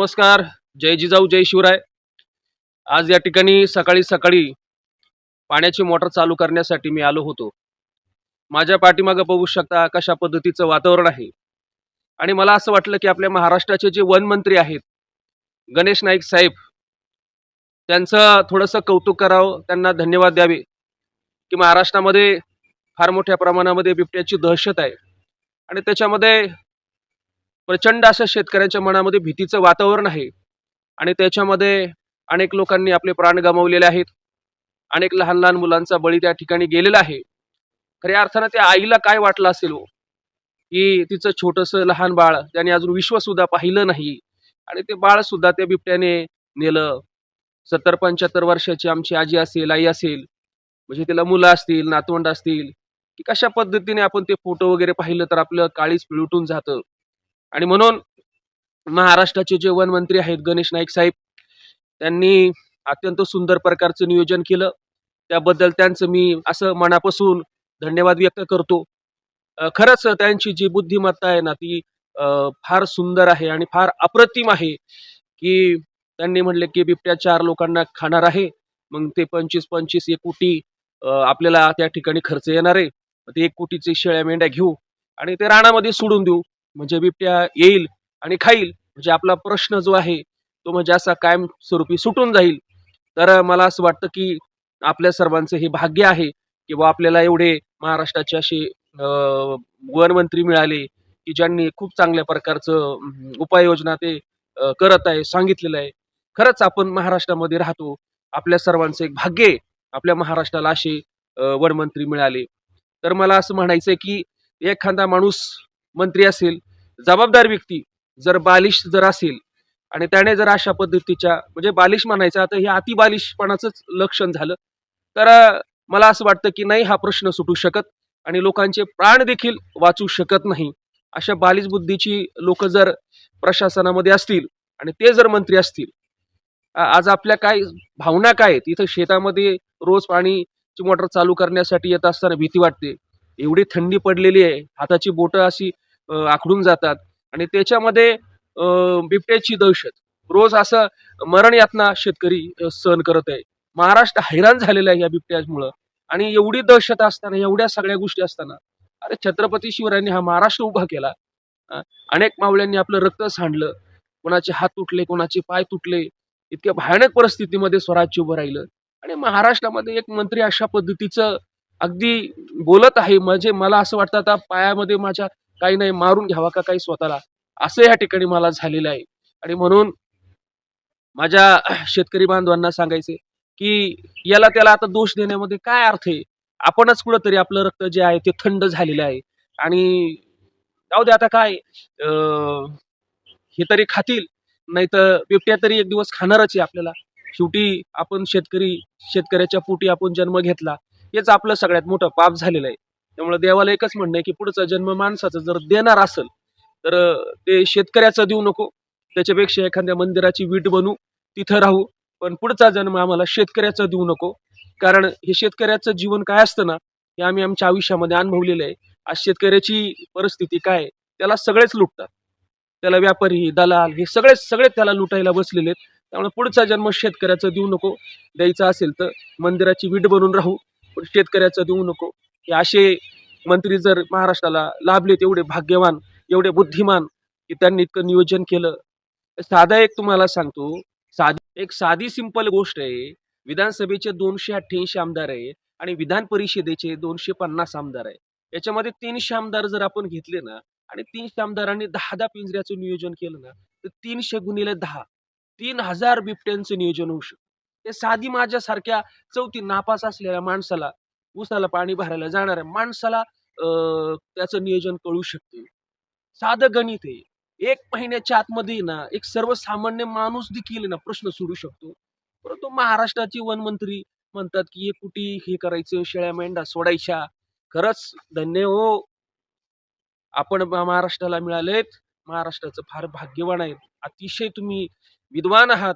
नमस्कार जय जिजाऊ जय शिवराय. आज या ठिकाणी सकाळी सकाळी पाण्याची मोटर चालू करण्यासाठी मी आलो होतो. माझ्या पाठीमागं बघू शकता कशा पद्धतीचं वातावरण आहे. आणि मला असं वाटलं की आपल्या महाराष्ट्राचे जे वन मंत्री आहेत गणेश नाईक साहेब त्यांचं थोडंसं कौतुक करावं त्यांना धन्यवाद द्यावे की महाराष्ट्रामध्ये फार मोठ्या प्रमाणामध्ये बिबट्याची दहशत आहे. आणि त्याच्यामध्ये प्रचंड असं शेतकऱ्यांच्या मनामध्ये भीतीचं वातावरण आहे. आणि त्याच्यामध्ये अनेक लोकांनी आपले प्राण गमावलेले आहेत. अनेक लहान लहान मुलांचा बळी त्या ठिकाणी गेलेला आहे. खऱ्या अर्थानं त्या आईला काय वाटलं असेल हो? की तिचं छोटंसं लहान बाळ त्याने अजून विश्वसुद्धा पाहिलं नाही. आणि ते बाळ सुद्धा त्या बिबट्याने नेलं. सत्तर पंच्याहत्तर वर्षाची आमची आजी असेल आई असेल म्हणजे तिला मुलं असतील नातवंड असतील की कशा पद्धतीने आपण ते फोटो वगैरे पाहिलं तर आपलं काळीच पिळुटून जातं. आणि म्हणून महाराष्ट्राचे जे वन मंत्री आहेत गणेश नाईक साहेब त्यांनी अत्यंत सुंदर प्रकारचं नियोजन केलं. त्याबद्दल त्यांचं मी असं मनापासून धन्यवाद व्यक्त करतो. खरंच त्यांची जी बुद्धिमत्ता आहे ना ती फार सुंदर आहे आणि फार अप्रतिम आहे की त्यांनी म्हणले की बिबट्या चार लोकांना खाणार आहे मग ते पंचवीस पंचवीस एक कोटी आपल्याला त्या ठिकाणी खर्च येणार आहे. ते एक कोटीचे शेळ्या मेंढ्या घेऊ आणि ते रानामध्ये सोडून देऊ. म्हणजे बिबट्या येईल आणि खाईल. म्हणजे आपला प्रश्न जो आहे तो म्हणजे असा कायमस्वरूपी सुटून जाईल. तर मला असं वाटतं की आपल्या सर्वांचं हे भाग्य आहे की बा आपल्याला एवढे महाराष्ट्राचे असे वनमंत्री मिळाले की ज्यांनी खूप चांगल्या प्रकारचं उपाययोजना ते करत आहे सांगितलेलं आहे. खरंच आपण महाराष्ट्रामध्ये राहतो. आपल्या सर्वांचं एक भाग्य आहे. आपल्या महाराष्ट्राला असे वनमंत्री मिळाले. तर मला असं म्हणायचं आहे की एखादा माणूस मंत्री असेल जबाबदार व्यक्ती जर बालिश जर असेल आणि त्याने जर अशा पद्धतीच्या म्हणजे बालिश म्हणायचं आता हे अतिबालिशपणाचंच लक्षण झालं तर मला असं वाटतं की नाही हा प्रश्न सुटू शकत आणि लोकांचे प्राण देखील वाचू शकत नाही. अशा बालिश बुद्धीची लोक जर प्रशासनामध्ये असतील आणि ते जर मंत्री असतील आज आपल्या काय भावना काय आहेत? इथं शेतामध्ये रोज पाणीची मोटर चालू करण्यासाठी येत असताना भीती वाटते. एवढी थंडी पडलेली आहे. हाताची बोटं अशी आखडून जातात. आणि त्याच्यामध्ये बिबट्याची दहशत. रोज असं मरण यातना शेतकरी सहन करत आहे. महाराष्ट्र हैराण झालेला आहे या बिबट्यामुळं. आणि एवढी दहशत असताना एवढ्या सगळ्या गोष्टी असताना अरे छत्रपती शिवरायांनी हा महाराष्ट्र उभा केला. अनेक मावळ्यांनी आपलं रक्त सांडलं. कोणाचे हात तुटले कोणाचे पाय तुटले. इतक्या भयानक परिस्थितीमध्ये स्वराज्य उभं राहिलं. आणि महाराष्ट्रामध्ये एक मंत्री अशा पद्धतीचं अगदी बोलत आहे. म्हणजे मला असं वाटतं आता पायामध्ये माझ्या काही नाही मारून घ्यावा का काही स्वतःला? असं या ठिकाणी मला झालेलं आहे. आणि म्हणून माझ्या शेतकरी बांधवांना सांगायचे की याला त्याला आता दोष देण्यामध्ये काय अर्थ आहे? आपणच कुठंतरी आपलं रक्त जे आहे ते थंड झालेलं आहे. आणि जाऊ दे आता काय हे तरी खातील नाही तर बिबट्या तरी एक दिवस खाणारच आहे आपल्याला. शेवटी आपण शेतकरी शेतकऱ्याच्या पोटी आपण जन्म घेतला. हेच आपलं सगळ्यात मोठं पाप झालेलं आहे. त्यामुळे देवाला एकच म्हणणं आहे की पुढचा जन्म माणसाचा जर देणार असेल तर ते शेतकऱ्याचं देऊ नको. त्याच्यापेक्षा एखाद्या मंदिराची वीट बनू तिथं राहू. पण पुढचा जन्म आम्हाला शेतकऱ्याचं देऊ नको. कारण हे शेतकऱ्याचं जीवन काय असतं ना हे आम्ही आमच्या आयुष्यामध्ये अनुभवलेलं आहे. आज शेतकऱ्याची परिस्थिती काय त्याला सगळेच लुटतात. त्याला व्यापारी दलाल हे सगळेच सगळे त्याला लुटायला बसलेले आहेत. त्यामुळे पुढचा जन्म शेतकऱ्याचं देऊ नको. द्यायचा असेल तर मंदिराची वीट बनून राहू. पण शेतकऱ्याचं देऊ नको. हे असे मंत्री जर महाराष्ट्राला लाभले तेवढे भाग्यवान एवढे बुद्धिमान की त्यांनी इतकं नियोजन केलं. साधा एक तुम्हाला सांगतो साधी एक साधी सिंपल गोष्ट आहे. विधानसभेचे दोनशे अठ्ठ्याऐंशी आमदार आहे आणि विधान परिषदेचे दोनशे पन्नास आमदार आहे. याच्यामध्ये तीनशे आमदार जर आपण घेतले ना आणि तीनशे आमदारांनी दहा दहा पिंजऱ्याचं नियोजन केलं ना तर तीनशे गुणिले दहा तीन हजार बिबट्यांचं नियोजन होऊ शकतं. ते साधी माझ्यासारख्या चौथी नापास असलेल्या माणसाला ऊसाला पाणी भरायला जाणाऱ्या माणसाला अं, त्याचं नियोजन कळू शकते. साधं गणित आहे. एक महिन्याच्या आतमध्ये ना एक सर्वसामान्य माणूस देखील ना प्रश्न सोडू शकतो. परंतु महाराष्ट्राचे वनमंत्री म्हणतात की हे कुठे हे करायचं? शेळ्या मेंढा सोडायच्या. खरंच धन्य हो. आपण महाराष्ट्राला मिळालेत. महाराष्ट्राचं फार भाग्यवान आहे. अतिशय तुम्ही विद्वान आहात.